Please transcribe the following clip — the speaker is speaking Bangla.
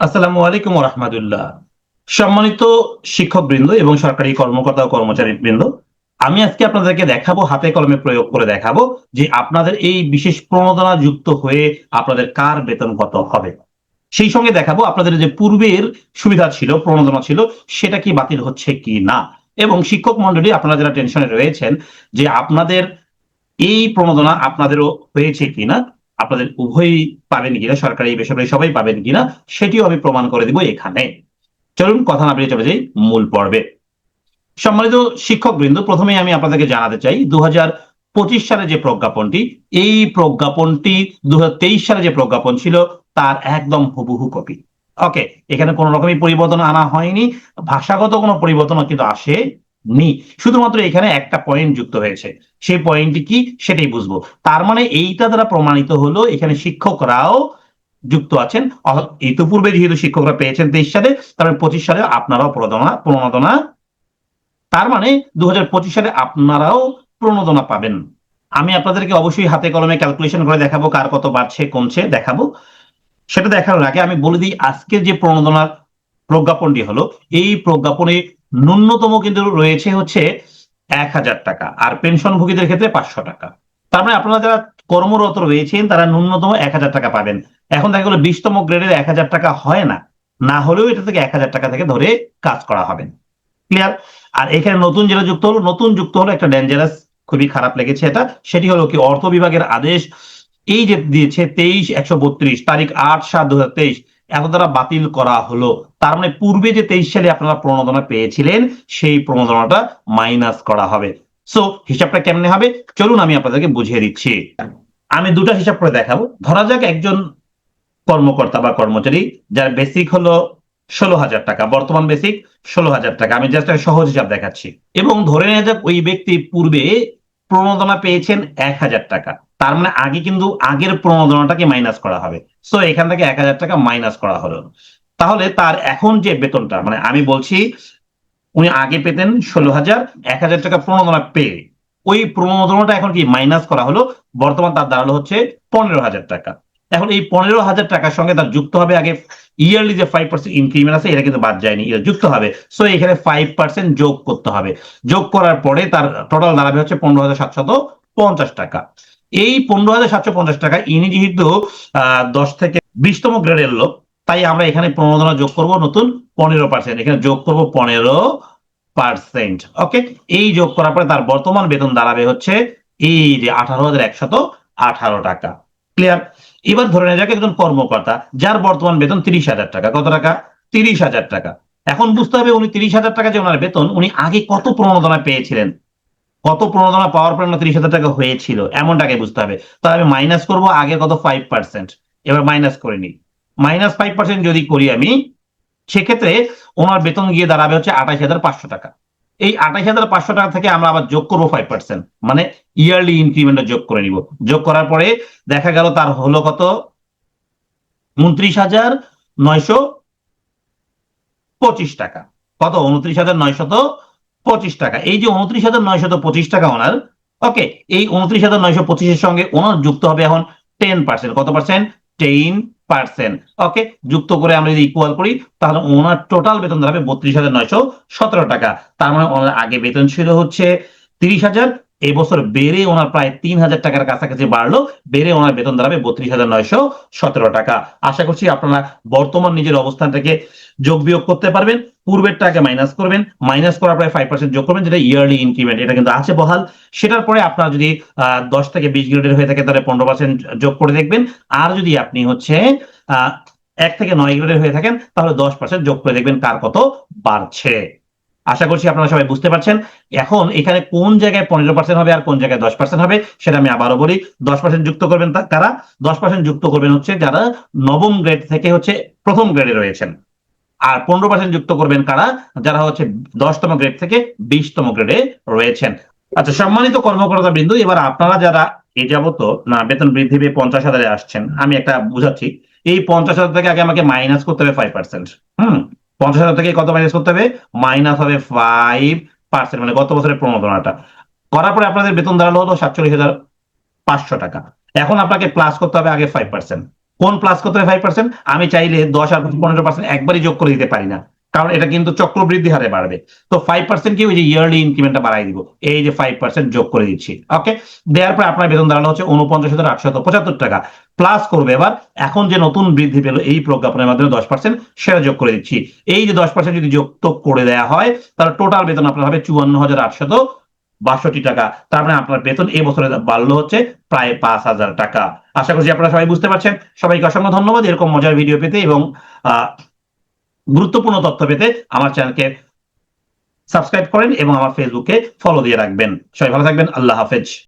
আসসালামু আলাইকুম রহমতুল্লাহ সম্মানিত শিক্ষকবৃন্দ এবং সরকারি কর্মকর্তা ও কর্মচারী বৃন্দ আমি আজকে আপনাদেরকে দেখাবো, হাতে কলমে প্রয়োগ করে দেখাবো যে আপনাদের এই বিশেষ প্রণোদনা যুক্ত হয়ে আপনাদের কার বেতন কত হবে। সেই সঙ্গে দেখাবো আপনাদের যে পূর্বের সুবিধা ছিল, প্রণোদনা ছিল, সেটা কি বাতিল হচ্ছে কি না। এবং শিক্ষক মন্ডলী আপনারা যারা টেনশনে রয়েছেন যে আপনাদের এই প্রণোদনা আপনাদেরও হয়েছে কিনা আপনাদের উভয়ই পাবেন কিনা, সরকারি, বেসরকারি, সবাই পাবেন কিনা, সেটিও আমি প্রমাণ করে দিব এখানে। চলুন কথা না বেরিয়ে চলে যাই মূল পর্বে। সম্মানিত শিক্ষক বৃন্দ প্রথমেই আমি আপনাদেরকে জানাতে চাই দু পঁচিশ সালে যে প্রজ্ঞাপনটি, এই প্রজ্ঞাপনটি দু হাজার তেইশ সালে যে প্রজ্ঞাপন ছিল, তার একদম হুবহু কপি। ওকে, এখানে কোনো রকমই পরিবর্তন আনা হয়নি। ভাষাগত কোনো পরিবর্তন কিন্তু আসে নি শুধুমাত্র এখানে একটা পয়েন্ট যুক্ত হয়েছে। সেই পয়েন্টটি কি? সেটাই বুঝব। তার মানে এইটা দ্বারা প্রমাণিত হলো, এখানে শিক্ষকরাও যুক্ত আছেন। ইতিপূর্বে যেহেতু শিক্ষকরা পেয়েছেন তেইশ সালে তারপরে পঁচিশ সালে আপনারাও প্রণোদনা প্রণোদনা। তার মানে দু হাজার পঁচিশ সালে আপনারাও প্রণোদনা পাবেন। আমি আপনাদেরকে অবশ্যই হাতে কলমে ক্যালকুলেশন করে দেখাবো কার কত বাড়ছে, কমছে, দেখাবো। সেটা দেখানোর আগে আমি বলে দিই আজকের যে প্রণোদনার প্রজ্ঞাপনটি হলো, এই প্রজ্ঞাপনে ন্যূনতম কিন্তু রয়েছে হচ্ছে এক হাজার টাকা, আর পেনশনভোগীদের ক্ষেত্রে পাঁচশো টাকা। তার মানে আপনারা যারা কর্মরত রয়েছেন, তারা ন্যূনতম এক হাজার টাকা পাবেন। এখন দেখা গেলো বিশতম গ্রেডের এক হাজার টাকা হয় না না হলেও এটা থেকে এক হাজার টাকা থেকে ধরে কাজ করা হবে। ক্লিয়ার আর এখানে নতুন যেটা যুক্ত হলো, নতুন যুক্ত হলো একটা ডেঞ্জারাস খুবই খারাপ লেগেছে এটা। সেটি হলো কি, অর্থ বিভাগের আদেশ এই যে দিয়েছে তেইশ একশো বত্রিশ, তারিখ আট সাত দু হাজার তেইশ এত দ্বারা বাতিল করা হলো। তার মানে পূর্বে যে তেইশ সালে আপনারা প্রণোদনা পেয়েছিলেন, সেই প্রণোদনাটা মাইনাস করা হবে। সো হিসাবটা কেমনে হবে? চলুন আমি আপনাদেরকে বুঝিয়ে দিচ্ছি। আমি দুটো হিসাব করে দেখাবো। ধরা যাক একজন কর্মকর্তা বা কর্মচারী, যার বেসিক হলো ষোলো হাজার টাকা, বর্তমান বেসিক ষোলো হাজার টাকা। আমি জাস্ট সহজ হিসাব দেখাচ্ছি। এবং ধরে নেওয়া যাক ওই ব্যক্তি পূর্বে প্রণোদনা পেয়েছেন এক হাজার টাকা। তার মানে আগে কিন্তু আগের প্রণোদনাটাকে মাইনাস করা হবে। সো এখান থেকে এক হাজার টাকা মাইনাস করা হলো। তাহলে তার এখন যে বেতনটা মানে আমি বলছি, উনি আগে পেতেন ষোলো হাজার, এক হাজার টাকা প্রণোদনা পেয়ে ওই প্রণোদনাটা এখন কি মাইনাস করা হলো? বর্তমান তার দাঁড়াল হচ্ছে পনেরো হাজার টাকা। এখন এই পনেরো হাজার টাকার সঙ্গে তার যুক্ত হবে। আগে ইয়ারলি যে ফাইভ পার্সেন্ট ইনক্রিমেন্ট আছে, এটা কিন্তু বাদ যায়নি, এটা যুক্ত হবে। সো এখানে ফাইভ পার্সেন্ট যোগ করতে হবে। যোগ করার পরে তার টোটাল দাঁড়াবে হচ্ছে পনেরো হাজার সাতশত পঞ্চাশ টাকা। এই পনেরো হাজার সাতশো পঞ্চাশ টাকা, ইনি যেহেতু দশ থেকে বিশতম গ্রেডের লোক, তাই আমরা এখানে প্রণোদনা যোগ করব নতুন পনেরো পার্সেন্ট এখানে যোগ করব পনেরো পার্সেন্ট ওকে এই যোগ করার পরে তার বর্তমান বেতন দাঁড়াবে হচ্ছে এই যে আঠারো হাজার একশত আঠারো টাকা। ক্লিয়ার এবার ধরে নেওয়া যাক একজন কর্মকর্তা, যার বর্তমান বেতন তিরিশ হাজার টাকা। কত টাকা? তিরিশ হাজার টাকা। এখন বুঝতে হবে উনি তিরিশ হাজার টাকা যে ওনার বেতন, উনি আগে কত প্রণোদনা পেয়েছিলেন। কত প্রণোদনা পাওয়ার পর তিরিশ হাজার টাকা হয়েছিল, এমনটাকে বুঝতে হবে। তাহলে আমি মাইনাস করব, আগে কত? ফাইভ পার্সেন্ট এবার মাইনাস করে নিই। মাইনাস ফাইভ পার্সেন্ট যদি করি আমি, সেক্ষেত্রে ওনার বেতন গিয়ে দাঁড়াবে হচ্ছে আঠাশ হাজার পাঁচশো টাকা। এই আঠাশ হাজার পাঁচশো টাকা থেকে আমরা আবার যোগ করব ফাইভ পার্সেন্ট মানে ইয়ারলি ইনক্রিমেন্ট যোগ করে নিব। যোগ করার পরে দেখা গেল তার হলো কত? উনত্রিশ হাজার নয়শো পঁচিশ টাকা। কত? উনত্রিশ হাজার নয়শত পঁচিশ টাকা। এই যে উনত্রিশ হাজার নয়শত পঁচিশ টাকা ওনার ওকে এই উনত্রিশ হাজার নয়শো পঁচিশের সঙ্গে ওনার যুক্ত হবে এখন টেন পার্সেন্ট কত পার্সেন্ট টেন পার্সেন্ট। ওকে? যুক্ত করে আমরা যদি ইকুয়াল করি, তাহলে ওনার টোটাল বেতন দাঁড়াবে বত্রিশ হাজার নয়শো সতেরো টাকা। তার মানে ওনার আগে বেতন ছিল হচ্ছে তিরিশ হাজার এই বছর বেড়ে ওনার প্রায় তিন হাজার টাকার কাছাকাছি বাড়লো, বেড়ে ওনার বেতন দাঁড়াবে বত্রিশ হাজার নয়শো সতেরো টাকা। আশা করছি আপনারা বর্তমান নিজের অবস্থানটাকে যোগ বিয়োগ করতে পারবেন পূর্বের টাকা মাইনাস করবেন মাইনাস করার পরে ফাইভ পার্সেন্ট যোগ করবেন, যেটা ইয়ারলি ইনক্রিমেন্ট এটা কিন্তু আছে বহাল। সেটার পরে আপনারা যদি দশ থেকে বিশ গ্রেডের হয়ে থাকে, তাহলে পনেরো পার্সেন্ট যোগ করে দেখবেন। আর যদি আপনি হচ্ছে এক থেকে নয় গ্রেডের হয়ে থাকেন, তাহলে দশ পার্সেন্ট যোগ করে দেখবেন কার কত বাড়ছে। আশা করছি আপনারা সবাই বুঝতে পারছেন। এখন এখানে কোন জায়গায় পনেরো পার্সেন্ট হবে আর কোন জায়গায় দশ পার্সেন্ট হবে, সেটা আমি আবারও বলি। দশ পার্সেন্ট যুক্ত করবেন তারা দশ পার্সেন্ট যুক্ত করবেন হচ্ছে যারা নবম গ্রেড থেকে হচ্ছে প্রথম গ্রেডে রয়েছেন। আর পনেরো পার্সেন্ট যুক্ত করবেন কারা? যারা হচ্ছে দশতম গ্রেড থেকে বিশতম গ্রেডে রয়েছেন। আচ্ছা সম্মানিত কর্মকর্তা বিন্দু, এবার আপনারা যারা এ যাবত না, বেতন বৃদ্ধি পেয়ে পঞ্চাশ হাজারে আসছেন, আমি একটা বুঝাচ্ছি। এই পঞ্চাশ হাজার থেকে আগে আমাকে মাইনাস করতে হবে ফাইভ পার্সেন্ট হুম? পঞ্চাশ হাজার থেকে কত মাইনাস করতে হবে? মাইনাস হবে ফাইভ পার্সেন্ট মানে গত বছরের প্রণোদনাটা। করার পরে আপনাদের বেতন দাঁড়াল হলো সাতচল্লিশ হাজার পাঁচশো টাকা। এখন আপনাকে প্লাস করতে হবে আগে ফাইভ পার্সেন্ট কোন প্লাস করতে হবে ফাইভ পার্সেন্ট আমি চাইলে দশ আর পনেরো পার্সেন্ট একবারই যোগ করে দিতে পারি না। কারণ এটা কিন্তু চক্রবৃদ্ধি হারে বাড়বে। তো ফাইভ পার্সেন্ট কি ওই যে ইয়ারলি ইনক্রিমেন্টটা বাড়াই দিব? এই যে ফাইভ পার্সেন্ট যোগ করে দিচ্ছি ওকে দেওয়ার পর আপনার বেতন দাঁড়ানো হচ্ছে উনপঞ্চাশ হাজার আটশত পঁচাত্তর টাকা। প্লাস করবে এবার এখন যে নতুন বৃদ্ধি পেল এই প্রজ্ঞাপনের মাধ্যমে দশ পার্সেন্ট সেটা যোগ করে দিচ্ছি। এই যে দশ পার্সেন্ট যদি যোগ তো করে দেওয়া হয় তাহলে টোটাল বেতন আপনার হবে চুয়ান্ন হাজার আটশত বাষট্টি টাকা। তার মানে আপনার বেতন এই বছরে বাড়লো হচ্ছে প্রায় পাঁচ হাজার টাকা। আশা করছি আপনারা সবাই বুঝতে পারছেন। সবাইকে অসংখ্য ধন্যবাদ। এরকম মজার ভিডিও পেতে এবং আহ, গুরুত্বপূর্ণ তথ্য পেতে আমার চ্যানেলকে সাবস্ক্রাইব করেন এবং আমার ফেসবুকে ফলো দিয়ে রাখবেন। সবাই ভালো থাকবেন। আল্লাহ হাফেজ।